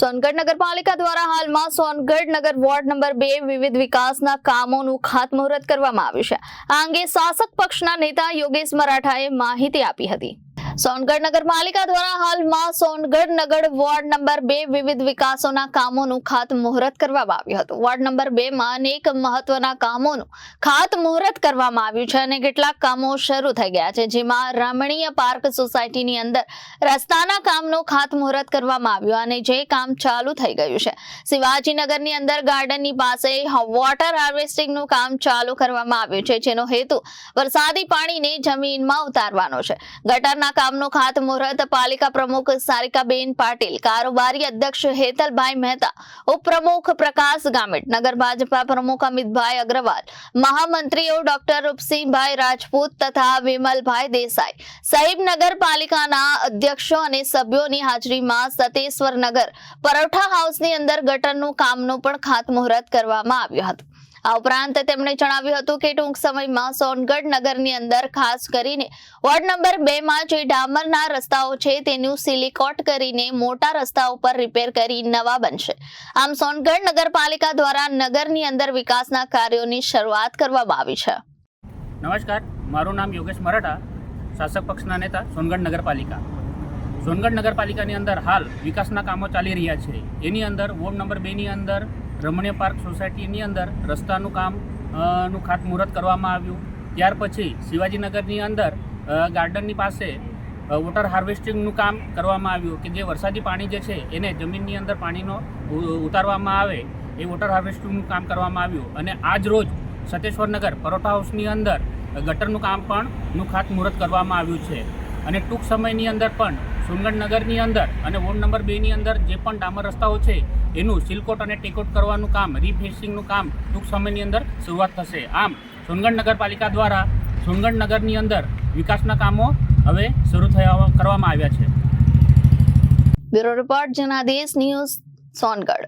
સોનગઢ નગરપાલિકા દ્વારા હાલમાં સોનગઢ નગર વોર્ડ નંબર બે વિવિધ વિકાસના કામોનું ખાતમુહૂર્ત કરવામાં આવ્યું છે. આ અંગે શાસક પક્ષના નેતા યોગેશ મરાઠાએ માહિતી આપી હતી. સોનગઢ નગરપાલિકા દ્વારા હાલમાં સોનગઢ નગર વોર્ડ નંબર બે વિવિધ વિકાસોના કામોનું ખાતમુહૂર્ત કરવામાં આવ્યું હતું. વોર્ડ નંબર બે માં અનેક મહત્વના કામોનું ખાતમુહૂર્ત કરવામાં આવ્યું છે અને કેટલાક કામો શરૂ થઈ ગયા છે, જેમાં રમણીય પાર્ક સોસાયટીની અંદર રસ્તાના કામનું ખાતમુહૂર્ત કરવામાં આવ્યું અને જે કામ ચાલુ થઈ ગયું છે. શિવાજીનગરની અંદર ગાર્ડનની પાસે વોટર હાર્વેસ્ટિંગનું કામ ચાલુ કરવામાં આવ્યું છે, જેનો હેતુ વરસાદી પાણીને જમીનમાં ઉતારવાનો છે. ગટરના કામનું ખાતમુહૂર્ત પાલિકા પ્રમુખ સારિકાબેન પાટીલ, કારોબારી અધ્યક્ષ હેતલભાઈ મહેતા, ઉપપ્રમુખ પ્રકાશ ગામિત, નગર ભાજપા પ્રમુખ અમિતભાઈ અગ્રવાલ, મહામંત્રીઓ ડોક્ટર રૂપસિંહભાઈ રાજપૂત તથા વિમલભાઈ દેસાઈ. સહિત નગરપાલિકાના અધ્યક્ષો અને સભ્યોની હાજરીમાં સતેશ્વર નગર પરોઠા હાઉસની અંદર ગટરનું કામનું પણ ખાતમુહૂર્ત કરવામાં આવ્યું હતું. આ ઉપરાંત તેમણે જણાવ્યું હતું કે ટૂંક સમયમાં સોનગઢ નગરની અંદર ખાસ કરીને વોર્ડ નંબર બે માં જે ડામરના રસ્તાઓ છે તેનું સિલિકોટ કરીને મોટા રસ્તાઓ પર રિપેર કરી નવા બનશે. આમ સોનગઢ નગરપાલિકા દ્વારા નગરની અંદર વિકાસના કાર્યોની શરૂઆત કરવામાં આવી છે. નમસ્કાર, મારું નામ યોગેશ મરાઠા, શાસક પક્ષના નેતા, સોનગઢ નગરપાલિકા. સોનગઢ નગરપાલિકાની અંદર હાલ વિકાસના કામો ચાલી રહ્યા છે. એની અંદર, વોર્ડ નંબર બેની અંદર રમણીય પાર્ક સોસાયટીની અંદર રસ્તાનું કામનું ખાતમુહૂર્ત કરવામાં આવ્યું. ત્યાર પછી શિવાજીનગરની અંદર ગાર્ડનની પાસે વોટર હાર્વેસ્ટિંગનું કામ કરવામાં આવ્યું કે જે વરસાદી પાણી જે છે એને જમીનની અંદર પાણીનો ઉતારવામાં આવે એ વોટર હાર્વેસ્ટિંગનું કામ કરવામાં આવ્યું. અને આજ રોજ સતેશ્વર નગર પરોઠા હાઉસની અંદર ગટરનું કામ પણ નું ખાતમુહૂર્ત કરવામાં આવ્યું છે. અને ટૂંક સમયની અંદર પણ સોનગઢ નગરની અંદર અને વોર્ડ નંબર બેની અંદર જે પણ ડામર રસ્તાઓ છે, એનું સિલકોટ અને ટેકોટ કરવાનું કામ રીફેસિંગનું કામ ટૂંક સમયની અંદર શરૂઆત થશે. આમ સોનગઢ નગરપાલિકા દ્વારા સોનગઢ નગરની અંદર વિકાસના કામો હવે શરૂ થયા કરવામાં આવ્યા છે. Bureau report, Janadesh news Songadh.